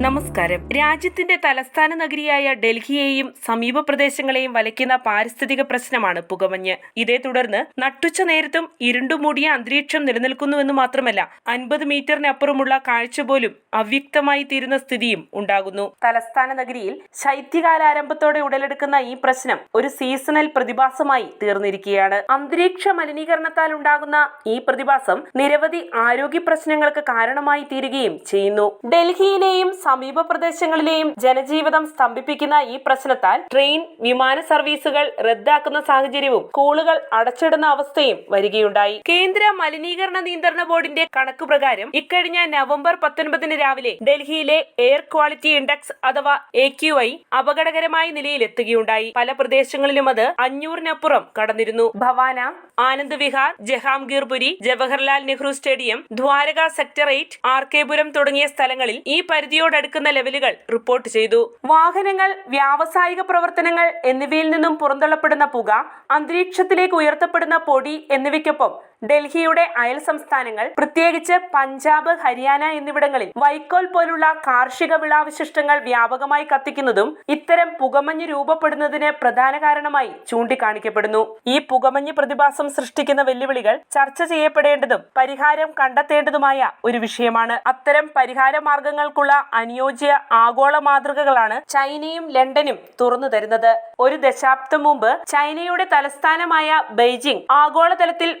നമസ്കാരം. രാജ്യത്തിന്റെ തലസ്ഥാന നഗരിയായ ഡൽഹിയെയും സമീപ പ്രദേശങ്ങളെയും വലയ്ക്കുന്ന പാരിസ്ഥിതിക പ്രശ്നമാണ് പുകമഞ്ഞ്. ഇതേ തുടർന്ന് നട്ടുച്ച നേരത്തും ഇരുണ്ടുമൂടിയ അന്തരീക്ഷം നിലനിൽക്കുന്നുവെന്ന് മാത്രമല്ല അൻപത് മീറ്ററിനപ്പുറമുള്ള കാഴ്ച പോലും അവ്യക്തമായി തീരുന്ന സ്ഥിതിയും ഉണ്ടാകുന്നു. തലസ്ഥാന നഗരിയിൽ ശൈത്യകാലാരംഭത്തോടെ ഉടലെടുക്കുന്ന ഈ പ്രശ്നം ഒരു സീസണൽ പ്രതിഭാസമായി തീർന്നിരിക്കുകയാണ്. അന്തരീക്ഷ മലിനീകരണത്താൽ ഉണ്ടാകുന്ന ഈ പ്രതിഭാസം നിരവധി ആരോഗ്യ പ്രശ്നങ്ങൾക്ക് കാരണമായി തീരുകയും ചെയ്യുന്നു. ഡൽഹിയിലെയും സമീപ പ്രദേശങ്ങളിലെയും ജനജീവിതം സ്തംഭിപ്പിക്കുന്ന ഈ പ്രശ്നത്താൽ ട്രെയിൻ വിമാന സർവീസുകൾ റദ്ദാക്കുന്ന സാഹചര്യവും സ്കൂളുകൾ അടച്ചിടുന്ന അവസ്ഥയും വരികയുണ്ടായി. കേന്ദ്ര മലിനീകരണ നിയന്ത്രണ ബോർഡിന്റെ കണക്ക് പ്രകാരം ഇക്കഴിഞ്ഞ നവംബർ പത്തൊൻപതിന് രാവിലെ ഡൽഹിയിലെ എയർ ക്വാളിറ്റി ഇൻഡെക്സ് അഥവാ എ ക്യു ഐ അപകടകരമായ നിലയിലെത്തുകയുണ്ടായി. പല പ്രദേശങ്ങളിലും അത് അഞ്ഞൂറിനപ്പുറം കടന്നിരുന്നു. Bawana Anand Vihar Jahangirpuri Jawaharlal Nehru stadium Dwarka sector eight R K Puram തുടങ്ങിയ സ്ഥലങ്ങളിൽ ഈ പരിധിയോടടുക്കുന്ന ലെവലുകൾ റിപ്പോർട്ട് ചെയ്തു. വാഹനങ്ങൾ വ്യാവസായിക പ്രവർത്തനങ്ങൾ എന്നിവയിൽ നിന്നും പുറന്തള്ളപ്പെടുന്ന പുക അന്തരീക്ഷത്തിലേക്ക് ഉയർത്തപ്പെടുന്ന പൊടി എന്നിവയ്ക്കൊപ്പം ഡൽഹിയുടെ അയൽ സംസ്ഥാനങ്ങൾ പ്രത്യേകിച്ച് പഞ്ചാബ് ഹരിയാന എന്നിവിടങ്ങളിൽ വൈക്കോൽ പോലുള്ള കാർഷിക വിളാവശിഷ്ടങ്ങൾ വ്യാപകമായി കത്തിക്കുന്നതും ഇത്തരം പുകമഞ്ഞ് രൂപപ്പെടുന്നതിന് പ്രധാന കാരണമായി ചൂണ്ടിക്കാണിക്കപ്പെടുന്നു. ഈ പുകമഞ്ഞ് പ്രതിഭാസം സൃഷ്ടിക്കുന്ന വെല്ലുവിളികൾ ചർച്ച ചെയ്യപ്പെടേണ്ടതും പരിഹാരം കണ്ടെത്തേണ്ടതുമായ ഒരു വിഷയമാണ്. അത്തരം പരിഹാര മാർഗങ്ങൾക്കുള്ള അനുയോജ്യ ആഗോള മാതൃകകളാണ് ചൈനയും ലണ്ടനും തുറന്നു തരുന്നത്. ഒരു ദശാബ്ദം മുമ്പ് ചൈനയുടെ തലസ്ഥാനമായ ബെയ്ജിംഗ് ആഗോളതലത്തിൽ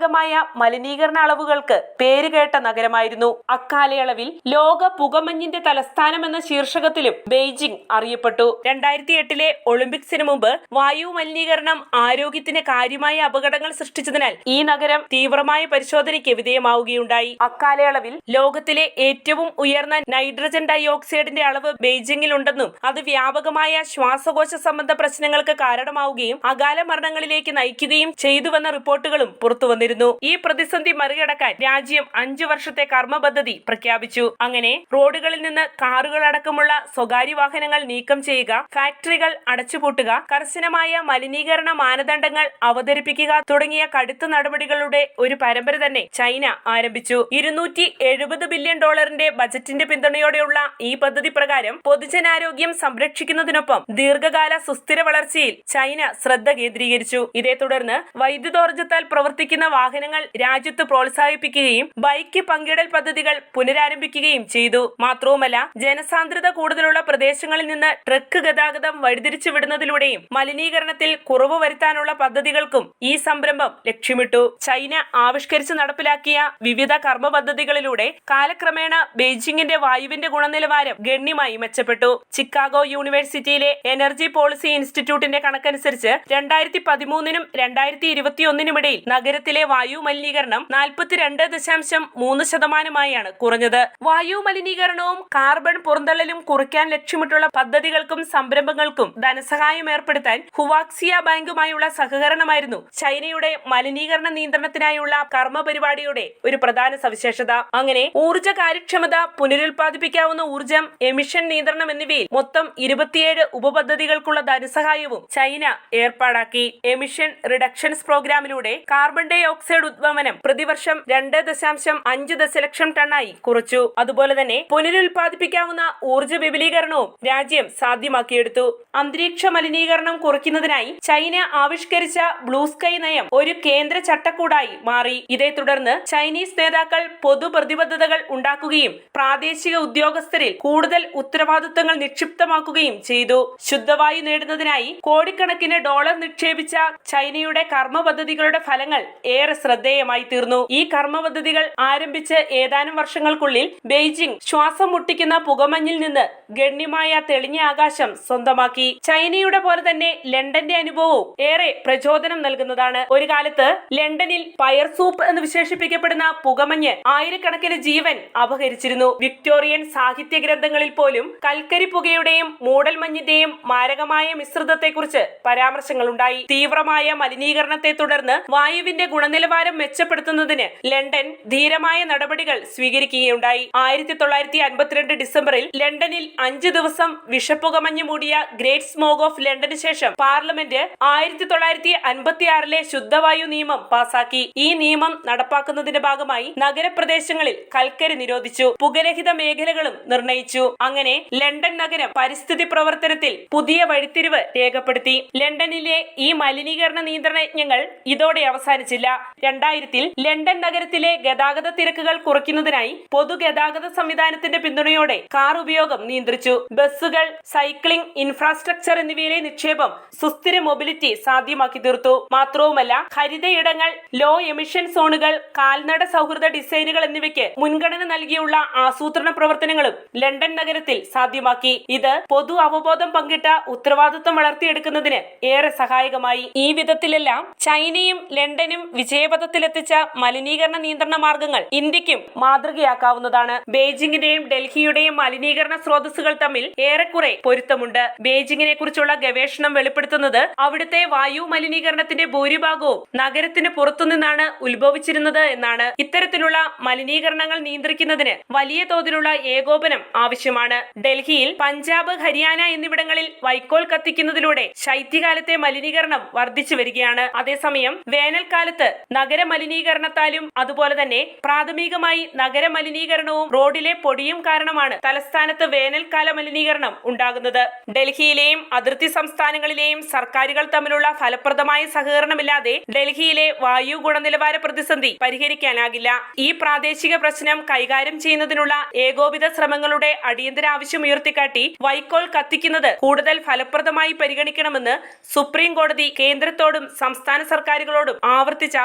ഭയാനകമായ മലിനീകരണ അളവുകൾക്ക് പേരുകേട്ട നഗരമായിരുന്നു. അക്കാലയളവിൽ ലോക പുകമഞ്ഞിന്റെ തലസ്ഥാനമെന്ന ശീർഷകത്തിലും ബെയ്ജിംഗ് അറിയപ്പെട്ടു. രണ്ടായിരത്തി എട്ടിലെ ഒളിമ്പിക്സിന് മുമ്പ് വായു മലിനീകരണം ആരോഗ്യത്തിന് കാര്യമായ അപകടങ്ങൾ സൃഷ്ടിച്ചതിനാൽ ഈ നഗരം തീവ്രമായ പരിശോധനയ്ക്ക് വിധേയമാവുകയുണ്ടായി. അക്കാലയളവിൽ ലോകത്തിലെ ഏറ്റവും ഉയർന്ന നൈട്രജൻ ഡൈ ഓക്സൈഡിന്റെ അളവ് ബെയ്ജിംഗിലുണ്ടെന്നും അത് വ്യാപകമായ ശ്വാസകോശ സംബന്ധ പ്രശ്നങ്ങൾക്ക് കാരണമാവുകയും അകാല മരണങ്ങളിലേക്ക് നയിക്കുകയും ചെയ്തുവെന്ന റിപ്പോർട്ടുകളും പുറത്തുവന്നിരുന്നു. ഈ പ്രതിസന്ധി മറികടക്കാൻ രാജ്യം അഞ്ചു വർഷത്തെ കർമ്മ പദ്ധതി പ്രഖ്യാപിച്ചു. അങ്ങനെ റോഡുകളിൽ നിന്ന് കാറുകൾ അടക്കമുള്ള സ്വകാര്യ വാഹനങ്ങൾ നീക്കം ചെയ്യുക ഫാക്ടറികൾ അടച്ചുപൂട്ടുക കർശനമായ മലിനീകരണ മാനദണ്ഡങ്ങൾ അവതരിപ്പിക്കുക തുടങ്ങിയ കടുത്ത നടപടികളുടെ ഒരു പരമ്പര തന്നെ ചൈന ആരംഭിച്ചു. ഇരുന്നൂറ്റി എഴുപത് ബില്യൺ ഡോളറിന്റെ ബജറ്റിന്റെ പിന്തുണയോടെയുള്ള ഈ പദ്ധതി പ്രകാരം പൊതുജനാരോഗ്യം സംരക്ഷിക്കുന്നതിനൊപ്പം ദീർഘകാല സുസ്ഥിര വളർച്ചയിൽ ചൈന ശ്രദ്ധ കേന്ദ്രീകരിച്ചു. ഇതേ തുടർന്ന് വൈദ്യുതോർജത്താൽ പ്രവർത്തിക്കുന്ന വാഹനങ്ങൾ രാജ്യത്ത് പ്രോത്സാഹിപ്പിക്കുകയും ബൈക്ക് പങ്കിടൽ പദ്ധതികൾ പുനരാരംഭിക്കുകയും ചെയ്തു. മാത്രവുമല്ല ജനസാന്ദ്രത കൂടുതലുള്ള പ്രദേശങ്ങളിൽ നിന്ന് ട്രക്ക് ഗതാഗതം വഴിതിരിച്ചു വിടുന്നതിലൂടെയും മലിനീകരണത്തിൽ കുറവ് വരുത്താനുള്ള പദ്ധതികൾക്കും ഈ സംരംഭം ലക്ഷ്യമിട്ടു. ചൈന ആവിഷ്കരിച്ച് നടപ്പിലാക്കിയ വിവിധ കർമ്മ പദ്ധതികളിലൂടെ കാലക്രമേണ ബെയ്ജിംഗിന്റെ വായുവിന്റെ ഗുണനിലവാരം ഗണ്യമായി മെച്ചപ്പെട്ടു. ചിക്കാഗോ യൂണിവേഴ്സിറ്റിയിലെ എനർജി പോളിസി ഇൻസ്റ്റിറ്റ്യൂട്ടിന്റെ കണക്കനുസരിച്ച് രണ്ടായിരത്തി പതിമൂന്നിനും രണ്ടായിരത്തി ഇരുപത്തിയൊന്നിനുമിടയിൽ നഗരത്തിലെ വായു മലിനീകരണം നാൽപ്പത്തിരണ്ട് ദശാംശം മൂന്ന് ശതമാനമായാണ് കുറഞ്ഞത്. വായു മലിനീകരണവും കാർബൺ പുറന്തള്ളലും കുറയ്ക്കാൻ ലക്ഷ്യമിട്ടുള്ള പദ്ധതികൾക്കും സംരംഭങ്ങൾക്കും ധനസഹായം ഏർപ്പെടുത്താൻ ഹുവാക്സിയ ബാങ്കുമായുള്ള സഹകരണമായിരുന്നു ചൈനയുടെ മലിനീകരണ നിയന്ത്രണത്തിനായുള്ള കർമ്മ പരിപാടിയുടെ ഒരു പ്രധാന സവിശേഷത. അങ്ങനെ ഊർജ കാര്യക്ഷമത പുനരുൽപ്പാദിപ്പിക്കാവുന്ന ഊർജം എമിഷൻ നിയന്ത്രണം എന്നിവയിൽ മൊത്തം ഇരുപത്തിയേഴ് ഉപപദ്ധതികൾക്കുള്ള ധനസഹായവും ചൈന ഏർപ്പാടാക്കി. എമിഷൻ റിഡക്ഷൻസ് പ്രോഗ്രാമിലൂടെ കാർബൺ ഡൈ ഓക്സൈഡ് ഉദ്വമനം പ്രതിവർഷം രണ്ട് ദശാംശം അഞ്ച് ദശലക്ഷം ടണ്ണായി കുറച്ചു. അതുപോലെ തന്നെ പുനരുൽപാദിപ്പിക്കാവുന്ന ഊർജ വിപുലീകരണവും രാജ്യം സാധ്യമാക്കിയെടുത്തു. അന്തരീക്ഷ മലിനീകരണം കുറയ്ക്കുന്നതിനായി ചൈന ആവിഷ്കരിച്ച ബ്ലൂ സ്കൈ നയം ഒരു കേന്ദ്ര ചട്ടക്കൂടായി മാറി. ഇതേ തുടർന്ന് ചൈനീസ് നേതാക്കൾ പൊതു പ്രതിബദ്ധതകൾ ഉണ്ടാക്കുകയും പ്രാദേശിക ഉദ്യോഗസ്ഥരിൽ കൂടുതൽ ഉത്തരവാദിത്തങ്ങൾ നിക്ഷിപ്തമാക്കുകയും ചെയ്തു. ശുദ്ധവായു നേടുന്നതിനായി കോടിക്കണക്കിന് ഡോളർ നിക്ഷേപിച്ച ചൈനയുടെ കർമ്മ പദ്ധതികളുടെ ഫലങ്ങൾ ഏറെ ശ്രദ്ധേയമായി തീർന്നു. ഈ കർമ്മ പദ്ധതികൾ ആരംഭിച്ച് ഏതാനും വർഷങ്ങൾക്കുള്ളിൽ ബെയ്ജിംഗ് ശ്വാസം മുട്ടിക്കുന്ന പുകമഞ്ഞിൽ നിന്ന് ഗണ്യമായ തെളിഞ്ഞ ആകാശം സ്വന്തമാക്കി. ചൈനയുടെ പോലെ തന്നെ ലണ്ടന്റെ അനുഭവവും ഏറെ പ്രചോദനം നൽകുന്നതാണ്. ഒരു കാലത്ത് ലണ്ടനിൽ പയർ സൂപ്പ് എന്ന് വിശേഷിപ്പിക്കപ്പെടുന്ന പുകമഞ്ഞ് ആയിരക്കണക്കിന് ജീവൻ അപഹരിച്ചിരുന്നു. വിക്ടോറിയൻ സാഹിത്യ ഗ്രന്ഥങ്ങളിൽ പോലും കൽക്കരി പുകയുടെയും മൂടൽമഞ്ഞിന്റെയും മാരകമായ മിശ്രിതത്തെക്കുറിച്ച് പരാമർശങ്ങളുണ്ടായി. തീവ്രമായ മലിനീകരണത്തെ തുടർന്ന് വായുവിന്റെ ഗുണ ഗുണനിലവാരം മെച്ചപ്പെടുത്തുന്നതിന് ലണ്ടൻ ധീരമായ നടപടികൾ സ്വീകരിക്കുകയുണ്ടായി. ആയിരത്തി തൊള്ളായിരത്തി അൻപത്തിരണ്ട് ഡിസംബറിൽ ലണ്ടനിൽ അഞ്ച് ദിവസം വിഷപ്പുകമഞ്ഞു മൂടിയ ഗ്രേറ്റ് സ്മോഗ് ഓഫ് ലണ്ടന് ശേഷം പാർലമെന്റ് ആയിരത്തി തൊള്ളായിരത്തി അൻപത്തിയാറിലെ ശുദ്ധവായു നിയമം പാസാക്കി. ഈ നിയമം നടപ്പാക്കുന്നതിന്റെ ഭാഗമായി നഗരപ്രദേശങ്ങളിൽ കൽക്കരി നിരോധിച്ചു. പുകരഹിത മേഖലകളും നിർണയിച്ചു. അങ്ങനെ ലണ്ടൻ നഗരം പരിസ്ഥിതി പ്രവർത്തനത്തിൽ പുതിയ വഴിത്തിരിവ് രേഖപ്പെടുത്തി. ലണ്ടനിലെ ഈ മലിനീകരണ നിയന്ത്രണ യജ്ഞങ്ങൾ ഇതോടെ അവസാനിച്ചില്ല. രണ്ടായിരത്തിൽ ലണ്ടൻ നഗരത്തിലെ ഗതാഗത തിരക്കുകൾ കുറയ്ക്കുന്നതിനായി പൊതുഗതാഗത സംവിധാനത്തിന്റെ പിന്തുണയോടെ കാർ ഉപയോഗം നിയന്ത്രിച്ചു. ബസ്സുകൾ സൈക്ലിംഗ് ഇൻഫ്രാസ്ട്രക്ചർ എന്നിവയിലെ നിക്ഷേപം സുസ്ഥിര മൊബിലിറ്റി സാധ്യമാക്കി തീർത്തു. മാത്രവുമല്ല ഹരിതയിടങ്ങൾ ലോ എമിഷൻ സോണുകൾ കാൽനട സൗഹൃദ ഡിസൈനുകൾ എന്നിവയ്ക്ക് മുൻഗണന നൽകിയുള്ള ആസൂത്രണ പ്രവർത്തനങ്ങളും ലണ്ടൻ നഗരത്തിൽ സാധ്യമാക്കി. ഇത് പൊതു അവബോധം പങ്കിട്ട ഉത്തരവാദിത്വം വളർത്തിയെടുക്കുന്നതിന് ഏറെ സഹായകമായി. ഈ വിധത്തിലെല്ലാം ചൈനയും ലണ്ടനും വിജയപഥത്തിലെത്തിച്ച മലിനീകരണ നിയന്ത്രണ മാർഗങ്ങൾ ഇന്ത്യക്കും മാതൃകയാക്കാവുന്നതാണ്. ബെയ്ജിംഗിന്റെയും ഡൽഹിയുടെയും മലിനീകരണ സ്രോതസ്സുകൾ തമ്മിൽ ഏറെക്കുറെ പൊരുത്തമുണ്ട്. ബെയ്ജിങ്ങിനെ കുറിച്ചുള്ള ഗവേഷണം വെളിപ്പെടുത്തുന്നത് അവിടുത്തെ വായു മലിനീകരണത്തിന്റെ ഭൂരിഭാഗവും നഗരത്തിന് പുറത്തുനിന്നാണ് ഉത്ഭവിച്ചിരുന്നത് എന്നാണ്. ഇത്തരത്തിലുള്ള മലിനീകരണങ്ങൾ നിയന്ത്രിക്കുന്നതിന് വലിയ തോതിലുള്ള ഏകോപനം ആവശ്യമാണ്. ഡൽഹിയിൽ പഞ്ചാബ് ഹരിയാന എന്നിവിടങ്ങളിൽ വൈക്കോൽ കത്തിക്കുന്നതിലൂടെ ശൈത്യകാലത്തെ മലിനീകരണം വർദ്ധിച്ചു വരികയാണ്. അതേസമയം വേനൽക്കാലത്ത് നഗര മലിനീകരണത്താലും അതുപോലെ തന്നെ പ്രാഥമികമായി നഗര മലിനീകരണവും റോഡിലെ പൊടിയും കാരണമാണ് തലസ്ഥാനത്ത് വേനൽക്കാല മലിനീകരണം ഉണ്ടാകുന്നത്. ഡൽഹിയിലെയും അതിർത്തി സംസ്ഥാനങ്ങളിലെയും സർക്കാരുകൾ തമ്മിലുള്ള ഫലപ്രദമായ സഹകരണമില്ലാതെ ഡൽഹിയിലെ വായു ഗുണനിലവാര പ്രതിസന്ധി പരിഹരിക്കാനാകില്ല. ഈ പ്രാദേശിക പ്രശ്നം കൈകാര്യം ചെയ്യുന്നതിനുള്ള ഏകോപിത ശ്രമങ്ങളുടെ അടിയന്തര ആവശ്യം ഉയർത്തിക്കാട്ടി വൈക്കോൽ കത്തിക്കുന്നത് കൂടുതൽ ഫലപ്രദമായി പരിഗണിക്കണമെന്ന് സുപ്രീം കോടതി കേന്ദ്രത്തോടും സംസ്ഥാന സർക്കാരുകളോടും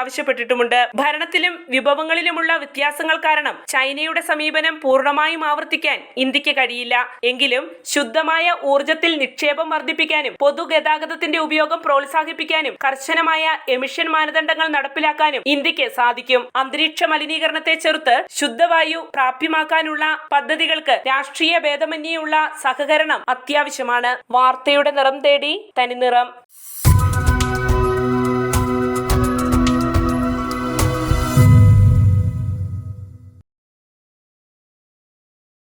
ആവർത്തിച്ചാവശ്യപ്പെട്ടിട്ടുമുണ്ട് ഭരണത്തിലും വിഭവങ്ങളിലുമുള്ള വ്യത്യാസങ്ങൾ കാരണം ചൈനയുടെ സമീപനം പൂർണമായും ആവർത്തിക്കാൻ ഇന്ത്യയ്ക്ക് കഴിയില്ല. എങ്കിലും ശുദ്ധമായ ഊർജത്തിൽ നിക്ഷേപം വർദ്ധിപ്പിക്കാനും പൊതുഗതാഗതത്തിന്റെ ഉപയോഗം പ്രോത്സാഹിപ്പിക്കാനും കർശനമായ എമിഷൻ മാനദണ്ഡങ്ങൾ നടപ്പിലാക്കാനും ഇന്ത്യയ്ക്ക് സാധിക്കും. അന്തരീക്ഷ മലിനീകരണത്തെ ചെറുത്ത് ശുദ്ധവായു പ്രാപ്യമാക്കാനുള്ള പദ്ധതികൾക്ക് രാഷ്ട്രീയ ഭേദമന്യേയുള്ള സഹകരണം അത്യാവശ്യമാണ്. വാർത്തയുടെ നിറം തേടി തനിനിറം.